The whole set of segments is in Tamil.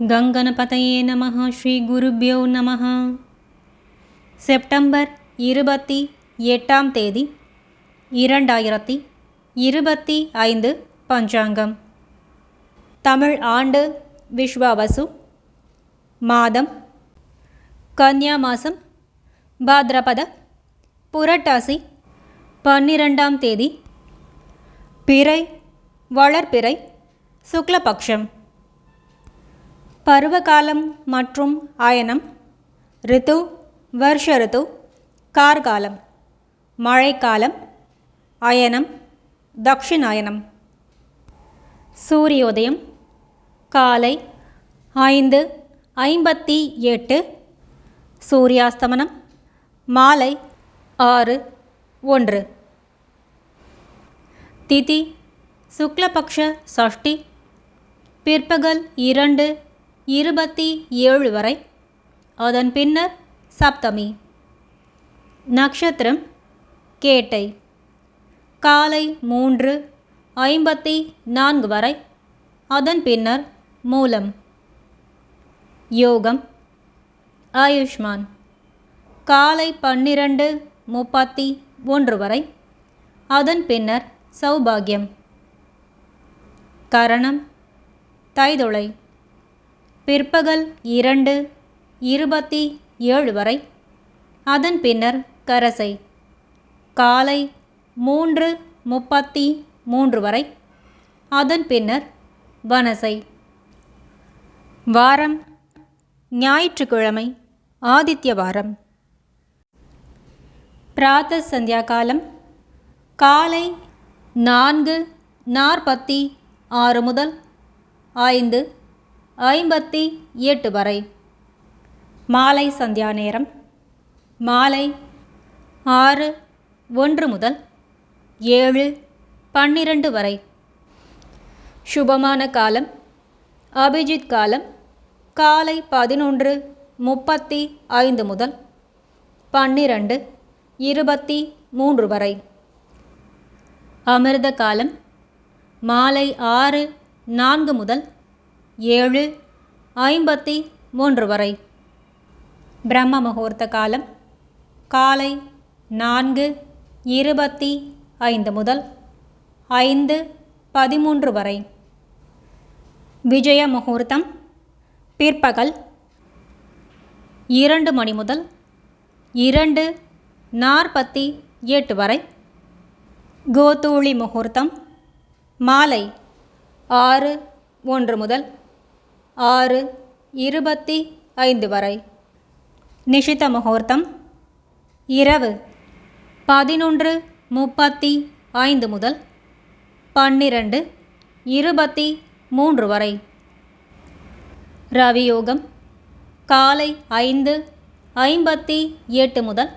கங்கனபதையே நம ஸ்ரீ குருபியோ நம செப்டம்பர் இருபத்தி எட்டாம் தேதி இரண்டாயிரத்தி இருபத்தி ஐந்து பஞ்சாங்கம். தமிழ் ஆண்டு விஸ்வாவசு மாதம் கன்யா மாதம் பாத்ரபத புரட்டாசி பன்னிரெண்டாம் தேதி பிறை வளர்பிறை சுக்லபக்ஷம். பருவகாலம் மற்றும் அயனம் ரித்து வருஷ ரித்து கார்காலம் மழைக்காலம் அயனம் தக்ஷிணாயனம். சூரியோதயம் காலை ஐந்து ஐம்பத்தி எட்டு சூரியாஸ்தமனம் மாலை ஆறு ஒன்று. திதி சுக்லபக்ஷ சஷ்டி பிற்பகல் இரண்டு இருபத்தி ஏழு வரை. அதன் பின்னர் சப்தமி. நட்சத்திரம் கேட்டை. காலை மூன்று ஐம்பத்தி நான்கு வரை. அதன் பின்னர் மூலம். யோகம். ஆயுஷ்மான். காலை பன்னிரண்டு முப்பத்தி ஒன்று வரை. அதன் பின்னர் சௌபாகியம். கரணம். தைதுளை. பிற்பகல் இரண்டு இருபத்தி ஏழு வரை. அதன் பின்னர் கரசை. காலை மூன்று முப்பத்தி மூன்று வரை. அதன் பின்னர் வனசை. வாரம் ஞாயிற்றுக்கிழமை ஆதித்ய வாரம். பிராத்த சந்தியா காலம் காலை நான்கு நாற்பத்தி ஆறு முதல் ஐந்து ஐம்பத்தி எட்டு வரை. மாலை சந்தியா நேரம். மாலை ஆறு ஒன்று முதல் ஏழு பன்னிரண்டு வரை. சுபமான காலம். அபிஜித் காலம். காலை பதினொன்று முப்பத்தி ஐந்து முதல் பன்னிரண்டு இருபத்தி மூன்று வரை. அமிர்த காலம். மாலை ஆறு நான்கு முதல் ஏழு ஐம்பத்தி மூன்று வரை. பிரம்ம முகூர்த்த காலம் காலை நான்கு இருபத்தி ஐந்து முதல் ஐந்து பதிமூன்று வரை. விஜய முகூர்த்தம் பிற்பகல் இரண்டு மணி முதல் இரண்டு நாற்பத்தி எட்டு வரை. கோதூளி முகூர்த்தம் மாலை ஆறு ஒன்று முதல் ஆறு இருபத்தி ஐந்து வரை. நிஷித முகூர்த்தம். இரவு பதினொன்று முப்பத்தி ஐந்து முதல் பன்னிரண்டு இருபத்தி மூன்று வரை. ரவியோகம் காலை ஐந்து ஐம்பத்தி எட்டு முதல்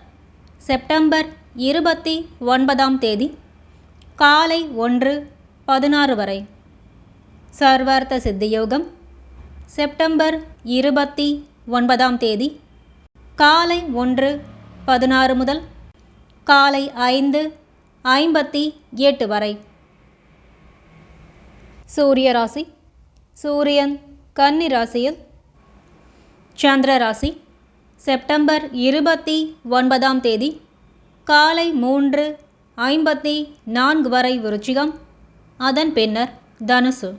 செப்டம்பர் இருபத்தி ஒன்பதாம் தேதி காலை ஒன்று பதினாறு வரை. சர்வார்த்த சித்தியோகம் செப்டம்பர் இருபத்தி ஒன்பதாம் தேதி காலை ஒன்று பதினாறு முதல் காலை ஐந்து ஐம்பத்தி எட்டு வரை. சூரிய ராசி சூரியன் கன்னி ராசியில் சந்திர ராசி செப்டம்பர் இருபத்தி ஒன்பதாம் தேதி காலை மூன்று ஐம்பத்தி நான்கு வரை விருச்சிகம். அதன் பின்னர் தனுசு.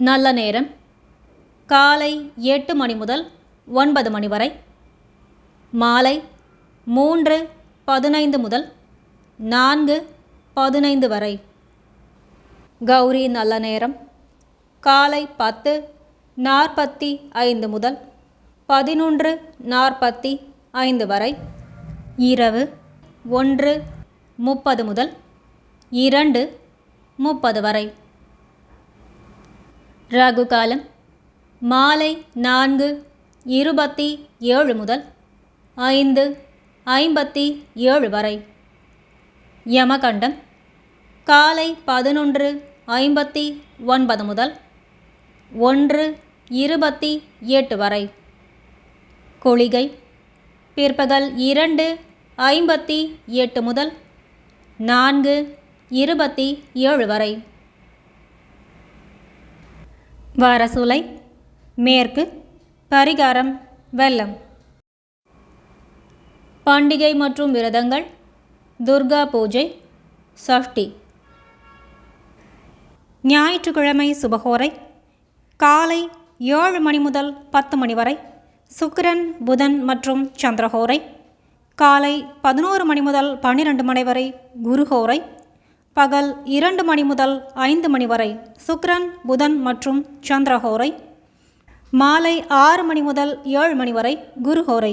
நல்ல நேரம். காலை எட்டு மணி முதல் ஒன்பது மணி வரை. மாலை மூன்று பதினைந்து முதல் நான்கு பதினைந்து வரை. கௌரி நல்ல நேரம். காலை பத்து நாற்பத்தி ஐந்து முதல் பதினொன்று நாற்பத்தி ஐந்து வரை. இரவு ஒன்று முப்பது முதல் இரண்டு முப்பது வரை. ராகு காலம் மாலை நான்கு இருபத்தி ஏழு முதல் ஐந்து ஐம்பத்தி ஏழு வரை. யமகண்டம். காலை பதினொன்று ஐம்பத்தி ஒன்பது முதல் ஒன்று இருபத்தி எட்டு வரை. கொளிகை. பிற்பகல் இரண்டு ஐம்பத்தி எட்டு முதல் நான்கு இருபத்தி ஏழு வரை. வாரசூலை. மேற்கு பரிகாரம் வெள்ளம். பண்டிகை மற்றும் விரதங்கள் துர்கா பூஜை சஷ்டி. ஞாயிற்றுக்கிழமை சுபகோரை காலை ஏழு மணி முதல் பத்து மணி வரை சுக்கிரன் புதன் மற்றும் சந்திரஹோரை காலை பதினோரு மணி முதல் பன்னிரண்டு மணி வரை குருஹோரை பகல் இரண்டு மணி முதல் ஐந்து மணி வரை சுக்ரன் புதன் மற்றும் சந்திரஹோரை மாலை ஆறு மணி முதல் ஏழு மணி வரை குருஹோரை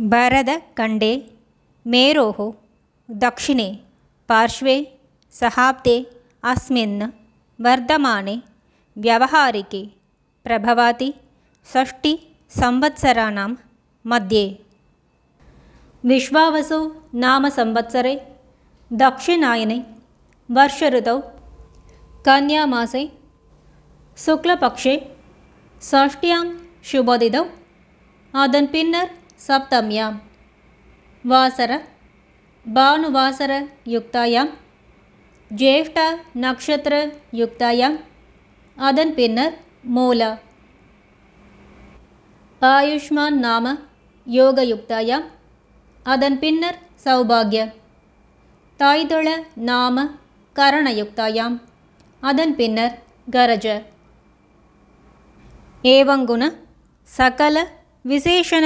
ಬರದ ಕಂಡೆ ಮೇರೋः दक्षिणे पार्श्वे सहाब्दे अस्मिन् वर्धमाने व्यवहारिके प्रभवाति षष्टिसंवत्सराणां मध्ये विश्वावसु नाम संवत्सरे दक्षिणायने वर्षऋतौ कन्यामासे शुक्लपक्षे षष्ट्यां शुभोदितौ அதன் பின்னர் सप्तम्यां वासर भानुवासरयुक्तायां ज्येष्ठनक्षत्रयुक्तायाम् அதன் பின்னர் மூல ஆயுஷ்மான் நாம யோகயுக்தாயாம் அதன் பின்னர் சௌபாகிய தாய்தள நாம கரணயுக்தாயாம் அதன் பின்னர் கரஜ ஏவங்குண சகல விசேஷண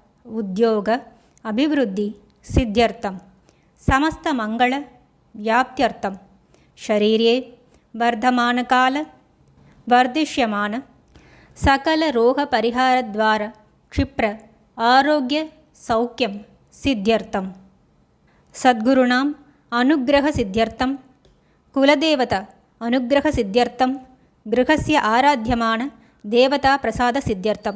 ಉದ್ಯೋಗ ಅಭಿವೃದ್ಧಿ ಸಿದ್ಧ್ಯರ್ಥಂ ಸಮಸ್ತ ಮಂಗಳ ವ್ಯಾಪ್ತ್ಯರ್ಥಂ ಶರೀರೇ ವರ್ಧಮಾನಕಾಲ ವರ್ಧಿಷ್ಯಮಾನ ಸಕಲ ರೋಗ ಪರಿಹಾರದ್ವಾರ ಕ್ಷಿಪ್ರ ಆರೋಗ್ಯ ಸೌಖ್ಯಂ ಸಿದ್ಧ್ಯರ್ಥಂ ಸದ್ಗುರುಣಾಂ ಅನುಗ್ರಹ ಸಿದ್ಧ್ಯರ್ಥಂ ಕುಲದೇವತ ಅನುಗ್ರಹ ಸಿದ್ಧ್ಯರ್ಥಂ ಗೃಹಸ್ಯ ಆರಾಧ್ಯಮಾನ ದೇವತಾ ಪ್ರಸಾದ ಸಿದ್ಧ್ಯರ್ಥಂ